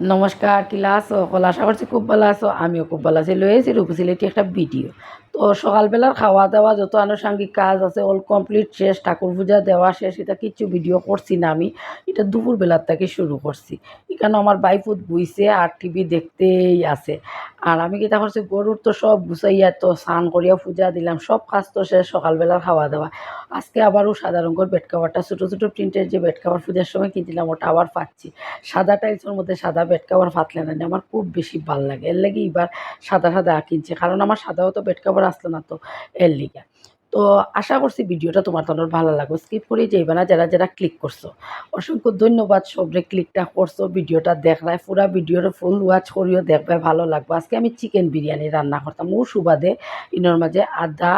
নমস্কার কিলা আছো? কল আশা করছি খুব ভালো আছো। আমিও খুব ভালো আছি। লয়ে রূপসিলেটি একটা ভিডিও। তো সকালবেলার খাওয়া দাওয়া যত আনুষঙ্গিক কাজ আছে অল কমপ্লিট শেষ, ঠাকুর পূজা দেওয়া শেষ, এটা কিচ্ছু ভিডিও করছি না আমি। এটা দুপুরবেলার থেকে শুরু করছি। এখানে আমার বাইফুত বইছে আর টিভি দেখতেই আছে। আর আমি কিতা করছি, গরুর তো সব গুছাইয়া তো স্নান করিয়া পূজা দিলাম, সব কাজ তো শেষ, সকালবেলার খাওয়া দাওয়া আজকে আবারও সাদা রঙের বেড কাভারটা ছোটো ছোটো প্রিন্টের যে বেড কাভার পূজার সময় কিনছিলাম ওটা আবার পাচ্ছি সাদা টাইলসের মধ্যে সাদা বেড কাভার ফাতলে না, আমার খুব বেশি ভালো লাগে। এর লাগে এবার সাদা সাদা কিনছে। কারণ আমার সাদাও তো বেড কাভার আসলো না তো এর লিগে। তো আশা করছি ভিডিওটা তোমার তোমার ভালো লাগবে স্কিপ করে যাইবে না, যারা যারা ক্লিক করছ। অসংখ্য ধন্যবাদ সবরে ক্লিকটা করছ, ভিডিওটা দেখলাই, পুরা ভিডিওর ফুল ওয়াচ করিও দেখবে, ভালো লাগবে। আজকে আমি চিকেন বিরিয়ানি রান্না করতাম। ও সুবাদে ইনোর মাঝে আদা,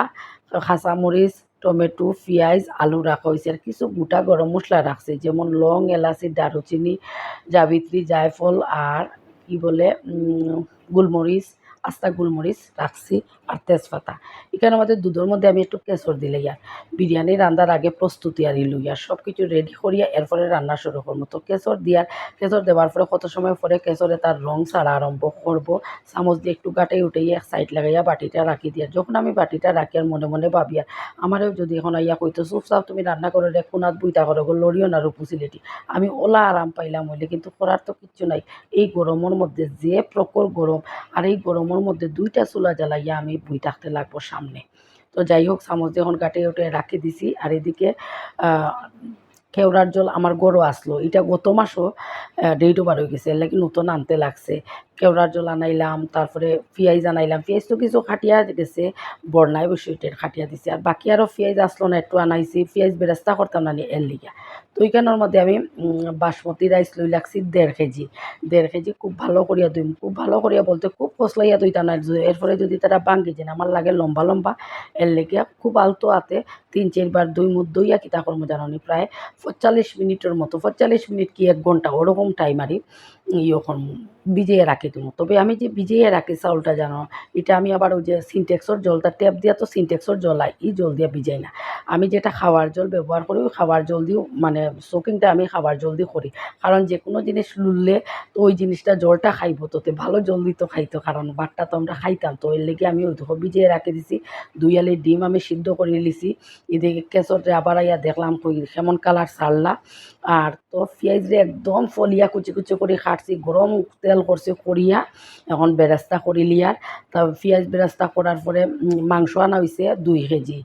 কাঁচামরিচ, টমেটো, পেঁয়াজ, আলু রাখা হয়েছে আর কিছু গোটা গরম মশলা রাখছে, যেমন লং, এলাচি, দারুচিনি, জাবিত্রী, জায়ফল আর কি বলে গোলমরিচ, আস্তা গোলমরিচ রাখছি। আর তেজপাতা। এখানে আমাদের দুধের মধ্যে আমি একটু কেশর দিলে ইয়ার। বিরিয়ানি রান্নার আগে প্রস্তুতি আর ইলু ইয়ার। সব কিছু রেডি করিয়া এরপরে রান্না শুরু করব। তো কেশর দিয়ার, কেশর দেওয়ার পরে কত সময় পরে কেশরে তার রং ছাড়া আরম্ভ করব? চামচ দিয়ে একটু গাটে উঠে এক সাইড লাগাইয়া বাটিটা রাখি দিয়ার যখন আমি বাটিটা রাখি আর মনে মনে ভাবি আর, আমারও যদি এখন আইয়া কইতো চুপচাপ তুমি রান্না করে রে কোনাত বুইতা করো গো, লড়িও না রূপুসিলেটি আমি ওলা আরাম পাইলাম হইলে, কিন্তু করার তো কিচ্ছু নাই। এই গরমের মধ্যে যে প্রকর গরম, আর এই গরমের মধ্যে দুইটা চুলা জ্বালাইয়া আমি বই থাকতে লাগবো সামনে। তো যাই হোক, চামচ যখন কাটিয়ে উঠে রাখি দিছি। আর এদিকে আহ, কেওড়ার জল আমার গরু আসলো। এটা গত মাসও ডেট ওভার হয়ে গেছে। এর নতুন আনতে লাগছে। কেওড়ার জল আনাইলাম তারপরে পেঁয়াজ আনাইলাম। পেঁয়াজ তো কিছু খাটিয়া গেছে বর্ণায় বসে ওইটার খাটিয়া দিছে। আর বাকি আরও পেঁয়াজ আসলো না একটু আনাইছি। পেঁয়াজ বেরেস্তা করতাম না এর লিগা। তো ওইখানের মধ্যে আমি বাসমতি রাইস লই লাগছি দেড় কেজি। দেড় কেজি খুব ভালো করিয়া দুই খুব ভালো করিয়া বলতে খুব কসলাইয়া দুইটা না এরপরে যদি তারা বাঙ্গি যেন আমার লাগে লম্বা লম্বা এর লেগে খুব আলতো হাতে তিন চারবার দুই মুখ দইয়া কিতা করব জানি প্রায় পঁয়তাল্লিশ মিনিটের মতো পঁয়তাল্লিশ মিনিট কি এক ঘণ্টা, ওরকম টাইম আরই ইয়খন ভিজিয়ে রাখি তুমি তবে আমি যে ভিজিয়ে রাখি চাউলটা জানো, এটা আমি আবার ওই যে সিনটেক্সর জলটা ট্যাপ দিয়া তো সিনটেক্সর জল আই এই জল দিয়া ভিজাই না। আমি যেটা খাওয়ার জল ব্যবহার করি খাওয়ার জল দিও মানে সোকিংটা আমি খাওয়ার জল দিয়ে করি। কারণ যে কোনো জিনিস লুললে তো ওই জিনিসটা জলটা খাইব, তোতে ভালো জল দিত খাইতো, কারণ বাটটা তো আমরা খাইতাম। তো এর লেগে আমি ওই দেখো ভিজিয়ে রাখি দিছি, দুই আলি ডিম আমি সিদ্ধ করে লিছি এদিকে কেশরটা আবার আইয়া দেখলাম কেমন কালার ছাড়লা আর তো পেঁয়াজরে একদম ফলিয়া কুচি কুচি করে খাটছি, গরম তেল করছি করিয়া, এখন বেরাস্তা করি লিয়ার তা পেঁয়াজ বেরাস্তা করার পরে মাংস আনা হয়েছে দুই কেজি।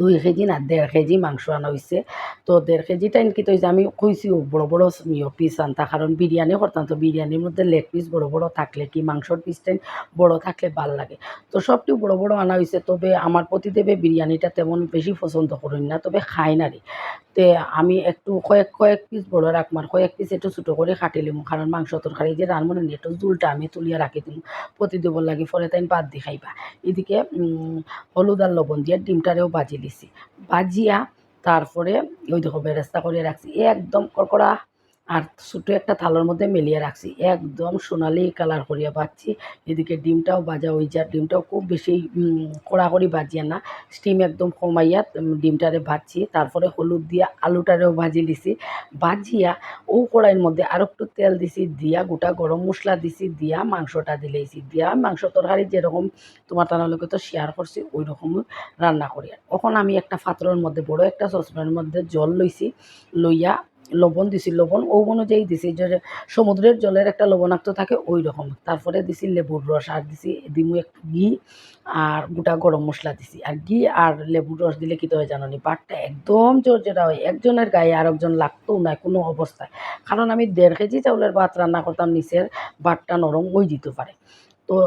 দুই কেজি না দেড় কেজি মাংস আনা হয়েছে তো দেড় কেজি টাইম কি তো আমি কইছি বড় বড় ইয়ে পিস আনতা কারণ বিরিয়ানি করতাম তো বিরিয়ানির মধ্যে লেগ পিস বড় বড় থাকলে কি মাংসর পিস টাইম বড় থাকলে ভালো লাগে। তো সবটি বড় বড় আনা হয়েছে তবে আমার প্রতিদেবে বিরিয়ানিটা তেমন বেশি পছন্দ করেন না, তবে খাই না রে তে আমি একটু কয়েক কয়েক পিস বড় রাখমার কয়েক পিস একটু ছোটো করে কাটিলিম কারণ মাংস তরকারি যে রান্না নিয়ে একটু জুলটা আমি তুলিয়া রাখি দিম। প্রতিদেব লাগে ফলে তাই বাদ দি খাইবা। এদিকে হলুদ আর লবণ দিয়ে ডিমটারেও বাজি দিছি। বাজিয়া তারপরে ওই দেখো বেরেস্তা করে রাখছি। একদম কড়কড়া আর ছোটো একটা থালার মধ্যে মেলিয়ে রাখছি। একদম সোনালি কালার করিয়া বাচ্ছি এদিকে ডিমটাও বাজা হয়ে যায় ডিমটাও খুব বেশি কড়াকড়ি বাজিয়া না। স্টিম একদম কমাইয়া ডিমটারে ভাজছি। তারপরে হলুদ দিয়া আলুটারেও ভাজি দিছি। ভাজিয়া ও কড়াইয়ের মধ্যে আর একটু তেল দিছি, দিয়া গোটা গরম মশলা দিছি, দিয়া মাংসটা দিলেইছি দিয়া মাংস তরকারি যেরকম তোমার তার লোকে তো শেয়ার করছি ওই রকমই রান্না করি। এখন আমি একটা পাত্রের মধ্যে, বড় একটা সসপ্যানের মধ্যে জল লইছি, লইয়া লবণ দিছি, লবণ ও অনুযায়ী দিছি, যে সমুদ্রের জলের একটা লবণাক্ত থাকে ওই রকম তারপরে দিছি লেবুর রস, আর দিছি দিমু একটু ঘি আর গোটা গরম মশলা দিছি। আর ঘি আর লেবুর রস দিলে কী তো হয় জানো নি পাটটা একদম জোর যেটা হয়। একজনের গায়ে আর একজন লাগতেও না কোনো অবস্থায়। কারণ আমি দেড় কেজি চাউলের ভাত রান্না করতাম, নিচের ভাতটা নরম ওই দিতে পারে। তো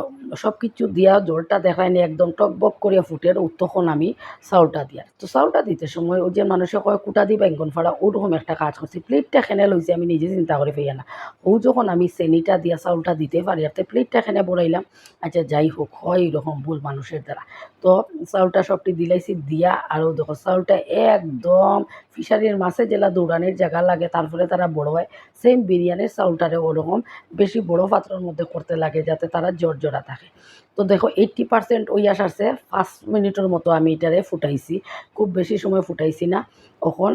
সব কিছু দিয়া জলটা দেখায়নি, একদম টকবক করে ফুটে তখন আমি চাউলটা দিয়া। তো চাউলটা দিতে সময় ওই যে মানুষে কয়, কুটা দি বেঙ্গন ফাড়া? ওরকম একটা কাজ করছি। প্লেটটা খেনে লইছে, আমি নিজে চিন্তা করে পেয়ে না। ও যখন আমি চেনিটা দিয়া চাউলটা দিতে পারি আর প্লেটটা এখানে বড়াইলাম আচ্ছা যাই হোক, হয় এরকম ভুল মানুষের দ্বারা। তো চাউলটা সবটি দিলাইছি, দিয়া আরও দেখো চাউলটা একদম ফিশারির মাছে জেলা দৌড়ানির জায়গা লাগে, তারপরে তারা বড় হয় সেম বিরিয়ানির চাউলটারে ওরকম বেশি বড় পাত্রের মধ্যে করতে লাগে, যাতে তারা জর্জরা থাকে। তো দেখো এইট্টি পার্সেন্ট ওই আসারছে পাঁচ মিনিটের মতো আমি এটারে ফুটাইছি, খুব বেশি সময় ফুটাইছি না। এখন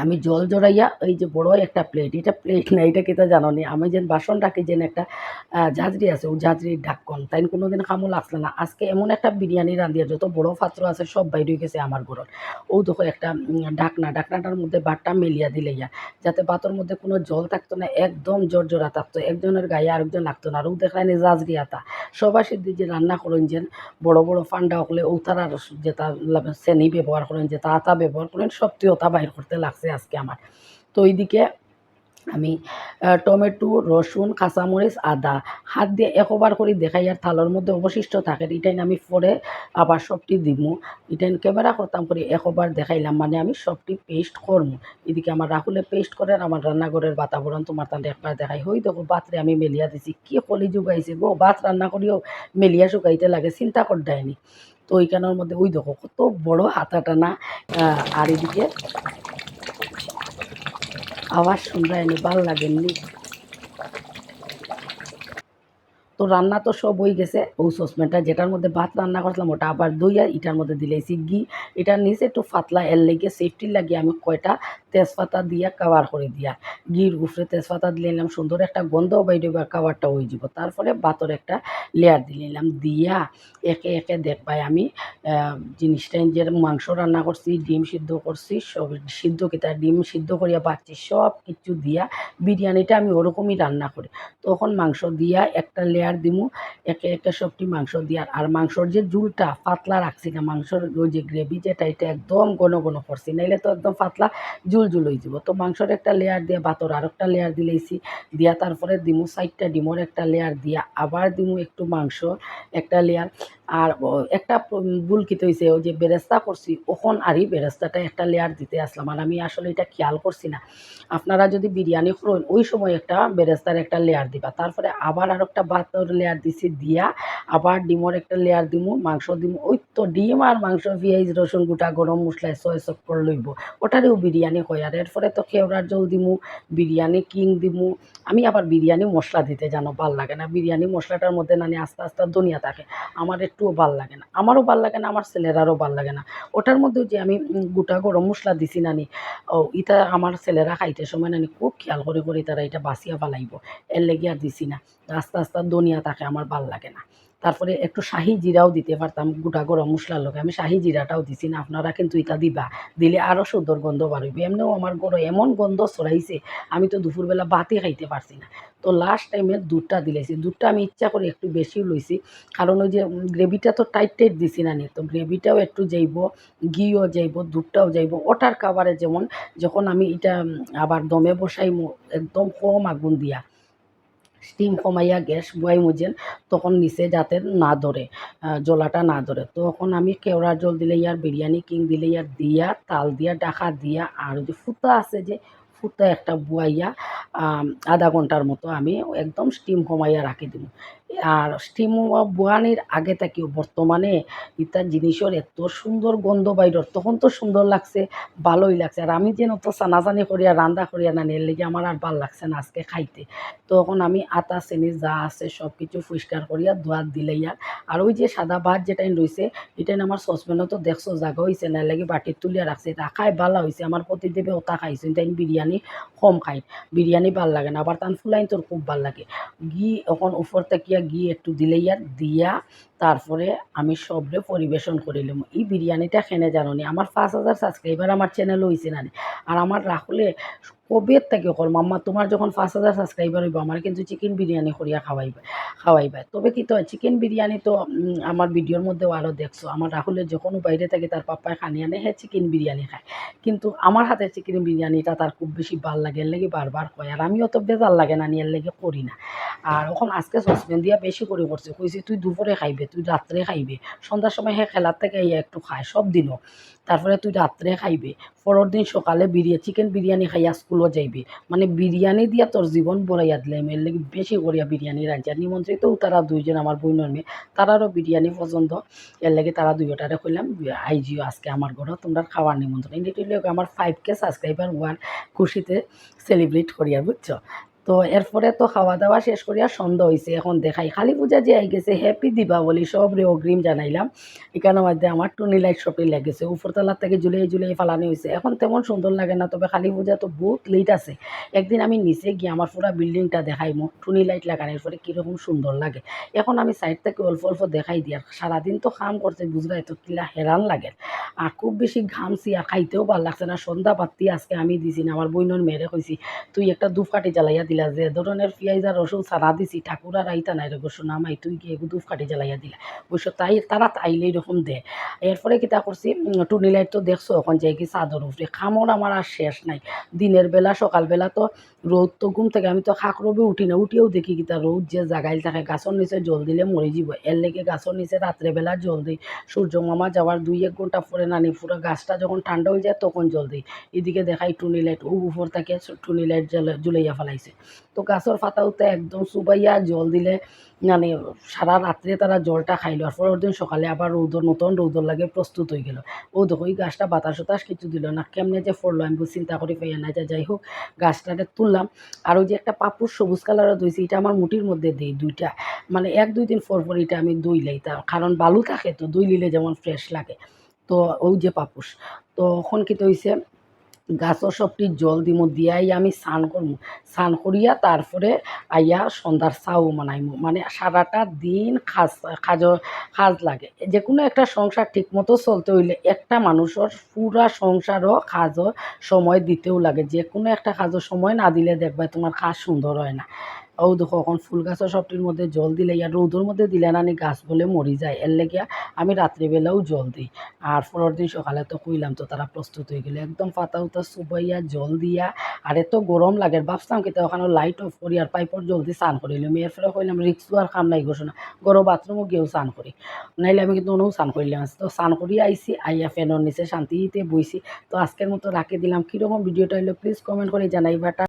আমি জল জড়াইয়া এই যে বড় একটা প্লেট এটা প্লেট না, এটা কিতা জানো নি? আমি যেন বাসন রাখি, যেন একটা ঝাঁঝরি আছে, ও ঝাঁঝরির ঢাক্কন তাই কোনোদিন খামো লাগছে না। আজকে এমন একটা বিরিয়ানি রান্ধিয়া যত বড় পাত্র আছে, সব বাইরে গেছে আমার ঘরত। ও দেখো একটা ঢাকনা, ঢাকনাটার মধ্যে বাটটা মেলিয়া দিলে ইয়া। যাতে বাতর মধ্যে কোনো জল থাকতো না, একদম জোর জোড়া থাকতো। একজনের গায়ে আরেকজন লাগতো না, আর ও দেখায় নি ঝাঁঝরি আতা। সবার সিদ্ধি যে রান্না করেন যেন, বড় বড় ফান্ডা হলে ও তারা যেটা শ্রেণি ব্যবহার করেন যেটা আতা ব্যবহার করেন সত্যি ওটা বাইর করতে লাগছে। আজকে আমার। তো ওইদিকে আমি টমেটো রসুন কাঁচামরিচ আদা হাত দিয়ে একবার করে দেখাই আর থালার মধ্যে অবশিষ্ট থাকে। এটাই আমি পরে আবার সবটি দিমু। এটাই ক্যামেরা করতাম করে একবার দেখাইলাম মানে আমি সবটি পেস্ট করব এদিকে আমার রাহুলে পেস্ট করেন আমার রান্নাঘরের বাতাবরণ তোমার তাহলে একবার দেখাই। হই দেখো বাতরে আমি মেলিয়া দিছি। কি কলি যুগাইছে গো ভাত রান্না করিও মেলিয়া শুকাইতে লাগে চিন্তা কর দেয়নি তো ওইখানের মধ্যে ওই দেখো কত বড় হাতাটা না আহ, আর এদিকে আওয়াজ এনে ভালো লাগেননি। তো রান্না তো সব হয়ে গেছে। ও সসপ্যানটা যেটার মধ্যে ভাত রান্না করছিলাম, ওটা আবার দইয়া এটার মধ্যে দিলেছি ঘি। এটার নিচে একটু ফাতলা এর লেগে সেফটির লাগিয়ে আমি কয়টা তেজপাতা দিয়া কাভার করে দিয়া। গির উপরে তেজপাতা দিলে নিলাম, সুন্দর একটা গন্ধ বাইরে বা কাভারটা হয়ে যাব। তারপরে বাতর একটা লেয়ার দিয়ে নিলাম। দিয়া একে একে দেখবাই আমি জিনিসটা যে মাংস রান্না করছি, ডিম সিদ্ধ করছি, সব সিদ্ধ কিতা, ডিম সিদ্ধ করিয়া পাচ্ছি সব কিছু দিয়া বিরিয়ানিটা আমি ওরকমই রান্না করি। তখন মাংস দিয়া একটা লেয়ার দিমু, একে একে সবটি মাংস দিয়া। আর মাংসর যে জুলটা পাতলা রাখছি না, মাংসর ওই যে গ্রেভি যেটা, এটা একদম ঘন ঘন করছি। নাইলে তো একদম পাতলা ঝুল ঝুল হয়ে যাব। তো মাংসর একটা লেয়ার দিয়ে ভাতর আর একটা লেয়ার দিলেইছি। দিয়া তারপরে দিমু সাইডটা ডিমোর একটা লেয়ার দিয়া আবার দিমু একটু মাংস একটা লেয়ার আর একটা ভুল কিতে হয়েছে ওই যে বেরেস্তা করছি, ওখন আরই বেরেস্তাটা একটা লেয়ার দিতে আসলাম। আর আমি আসলে এটা খেয়াল করছি না। আপনারা যদি বিরিয়ানি করেন, ওই সময় একটা বেরেস্তার একটা লেয়ার দিবা। তারপরে আবার আর একটা ভাতের লেয়ার দিছি, দিয়া আবার ডিমর একটা লেয়ার দিমু, মাংস দিমু। ওই তো ডিম আর মাংস, পেঁয়াজ, রসুন গোটা, গরম মশলায় সয় সব করে লইব। ওটারেও বিরিয়ানি হয়। আর এরপরে তো কেওড়ার জল দিমু, বিরিয়ানি কিং দিমু। আমি আবার বিরিয়ানি মশলা দিতে জানো, ভালো লাগে না। বিরিয়ানি মশলাটার মধ্যে নানি আস্তে আস্তে দুনিয়া থাকে। আমার একটুও ভালো লাগে না। আমারও ভালো লাগে না, আমার ছেলেরারও ভালো লাগে না। ওটার মধ্যে যে আমি গোটা গরম মশলা দিছি নানি, ও ইটা আমার ছেলেরা খাইতে সময় নানি খুব খেয়াল করে করে তারা এটা বাঁচিয়া পালাইব এর লেগে আর দিছি না। আস্তে আস্তে দনিয়া তাকে আমার ভালো লাগে না। তারপরে একটু শাহি জিরাও দিতে পারতাম গোটা গরম মশলার লোকে আমি শাহি জিরাটাও দিছি না, আপনারা কিন্তু এটা দিবা। দিলে আরও সুন্দর গন্ধ বাড়বে এমনিও আমার গরো এমন গন্ধ ছড়াইছে, আমি তো দুপুরবেলা বাতি খাইতে পারছি না। তো লাস্ট টাইমে দুধটা দিলেছি। দুধটা আমি ইচ্ছা করে একটু বেশি লইছি। কারণ ওই যে গ্রেভিটা তো টাইট টাইট দিছি না নি। তো গ্রেভিটাও একটু যাইব, ঘিও যাইব, দুধটাও যাইব। ওটার কাবারে যেমন, যখন আমি এটা আবার দমে বসাই একদম কম আগুন দিয়া স্টিম কমাইয়া গ্যাস বুয়াই মুজেন তখন নিচে যাতে না ধরে জলাটা না ধরে। তখন আমি কেওড়ার জল দিলে ইয়ার, বিরিয়ানি কিং দিলে ইয়ার, দিয়া, তাল দিয়া ডাকা দিয়া, আর যে ফুটা আছে যে ফুটা একটা বুয়াইয়া আধা ঘণ্টার মতো আমি একদম স্টিম কমাইয়া রাখি দিব আর স্টিম বুয়ানির আগে থেকেও বর্তমানে ইতার জিনিসের এত সুন্দর গন্ধ বাইরর তখন তো সুন্দর লাগছে, ভালোই লাগছে। আর আমি যেন তো চানাচানি করিয়া রান্দা করিয়া না, এর লেগে আমার আর ভালো লাগছে না আজকে খাইতে। তখন আমি আটা, চেনি যা আছে সব কিছু পরিষ্কার করিয়া দিলে ইয়ার আর। ওই যে সাদা ভাত যেটাই রয়েছে এটাই আমার সসপ্যানও তো দেখছ, জাগা হয়েছে না লাগে বাটির তুলিয়া রাখছে। এটা খাই ভালো হয়েছে আমার প্রতিদেবে ওটা খাইছে তাই বিরিয়ানি কম খাই। বিরিয়ানি ভালো লাগে না, আবার তান ফুলাইন তোর খুব ভালো লাগে। ঘি এখন উপর থেকে ঘি একটু দিলেই আর দিয়া তারপরে আমি সবরে পরিবেশন করিলাম এই বিরিয়ানিটা খেনে জানো আমার পাঁচ হাজার সাবস্ক্রাইবার আমার চ্যানেল হয়েছে না আর আমার রাখলে কবে থেকে কর মাম্মা তোমার যখন পাঁচ হাজার সাবস্ক্রাইবার হইব আমার কিন্তু চিকেন বিরিয়ানি করিয়া খাওয়াইবা খাওয়াইবা তবে কি তো চিকেন বিরিয়ানি তো আমার ভিডিওর মধ্যেও আরও দেখছ। আমার রাহুলের যখন বাইরে থাকে তার পাপ্পায় খানি আনে হ্যাঁ চিকেন বিরিয়ানি খায়। কিন্তু আমার হাতে চিকেন বিরিয়ানিটা তার খুব বেশি ভালো লাগে এর লেগে বারবার কয়। আর আমিও তো বেজার লাগে না নিয়ে লেগে করি না। আর এখন আজকে সসপেন দিয়া বেশি করে করছে কইছে তুই দুপুরে খাইবে, তুই রাত্রে খাইবে। সন্ধ্যার সময় হ্যাঁ খেলার থেকে একটু খায় সব দিনও তারপরে তুই রাত্রে খাইবে, পরের দিন সকালে বিরিয়ানি চিকেন বিরিয়ানি খাইয়া স্কুলও যাইবি। মানে বিরিয়ানি দিয়া তোর জীবন বড়াইয়া দিলাম এর লেগে বেশি করিয়া বিরিয়ানি রাঁধিয়া নিমন্ত্রিতও তারা দুইজন আমার বইনের মেয়ে, তারারও বিরিয়ানি পছন্দ। এর লেগে তারা দুইটারে কইলাম আইজিও আজকে আমার ঘরে তোমরা খাওয়ার নিমন্ত্রণ এটি আমার ফাইভ কে সাবস্ক্রাইবার ওয়ান খুশিতে সেলিব্রেট করিয়া, বুঝছ? তো এরপরে তো খাওয়া দাওয়া শেষ করিয়া সন্ধ্যা হয়েছে এখন দেখাই। কালী পূজা যে আই গেছে হ্যাপি দীপাবলি সব রে অগ্রিম জানাইলাম। এখানের মধ্যে আমার টুনি লাইট শপিং লেগেছে, উপরতলার থেকে জুলাই জুলাই ফালানি হয়েছে এখন তেমন সুন্দর লাগে না, তবে কালী পূজা তো বহুত লেট আছে। একদিন আমি নিচে গিয়ে আমার পুরো বিল্ডিংটা দেখাই মো টুনি লাইট লাগানোর পরে কীরকম সুন্দর লাগে। এখন আমি সাইড থেকে অল্প অল্প দেখাই দিই, আর সারাদিন তো কাম করতে বুঝলাই তো কিলা হেরান লাগে। আর খুব বেশি ঘামছি, আর খাইতেও ভালো লাগছে না, সন্ধ্যা পাত্তি আজকে আমি দিছি না, আমার বইনের মেয়েরে কইছি, তুই একটা দুফাটি জ্বালাইয়া দিলা যে ধরনের পিঁয়াজ রসুন সারা দিছি ঠাকুর আর আইতা নাই রে গোসু নামাই তুই গিয়ে ফাটি জ্বালাইয়া দিলা? অবশ্য তাই তারা তাইলে এরকম দে। এরপরে কিতা করছি টুনি লাইট তো দেখছ, এখন যাই কি চাদর উপরে। খামর আমার আর শেষ নাই। দিনের বেলা, সকালবেলা তো রোদ তো ঘুম থাকে, আমি তো খাক রবে উঠি না, উঠিও দেখি কিতা রোদ যে জাগাইল থাকে গাছর নিচে জল দিলে মরে যাব। এর লেগে গাছর নিচে রাত্রেবেলা জল দিই। সূর্য মামা যাওয়ার দুই এক ঘণ্টা পরে নানি পুরো গাছটা যখন ঠান্ডা হয়ে যায় তখন জল দিই। এদিকে দেখাই টুনি লাইট উপর থাকে টুনি লাইট জ্বালা- জ্বলাইয়া ফেলাইছে তো গাছের পাতাওতে একদম চুবাইয়া জল দিলে মানে সারা রাত্রে তারা জলটা খাইলো। আর পরের দিন সকালে আবার রৌদর নতুন রৌদর লাগে প্রস্তুত হয়ে গেল। ও দেখো ওই গাছটা বাতাস উতাস কিছু দিল না। কেমনে যে ফললো আমি চিন্তা করি পাইয়া না যে যাই হোক, গাছটাতে তুললাম। আর ওই যে একটা পাপুর সবুজ কালারের দইছি এটা আমার মুটির মধ্যে দিই দুইটা। মানে এক, দুই দিন পর পর এটা আমি দই লাই। তা কারণ বালু থাকে, তো দই লিলে যেমন ফ্রেশ লাগে। তো ওই যে পাপুস তো এখন কি তো হয়েছে গাছও সবটি জল দিম দিয়াই আমি স্নান করব। স্নান করিয়া তারপরে আইয়া সন্ধ্যার চাও মানাইম মানে সারাটা দিন খাজ খাজ খাজ লাগে। যে কোনো একটা সংসার ঠিকমতো চলতে হইলে একটা মানুষের পুরা সংসারও খাজ সময় দিতেও লাগে। যে কোনো একটা খাজ সময় না দিলে দেখবে তোমার কাজ সুন্দর হয় না। ও দেখো এখন ফুল গাছের সবটির মধ্যে জল দিলে ইয়া রৌদর মধ্যে দিলে না নি গাছ বলে মরি যায়। এর লেগিয়া আমি রাত্রিবেলাও জল দিই। আর পরের দিন সকালে তো কইলাম, তো তারা প্রস্তুত হয়ে গেলে একদম পাতা উতা চুবাইয়া জল দিয়া। আর এত গরম লাগে ভাবছিলাম কিন্তু ওখানে লাইট অফ করি আর পাইপর জলদি স্নান করিলাম এর ফলে কইলাম রিক্সও আর কাম নাই না। গরম বাথরুমও গিয়েও স্নান করি নাইলে আমি কিন্তু অনেও স্নান করিলাম তো স্নান করি আইসি আইয়া ফ্যানের নিচে শান্তিতে বইছি। তো আজকের মতো রাখে দিলাম। কীরকম ভিডিওটা হলো প্লিজ কমেন্ট করে জানাইবাটা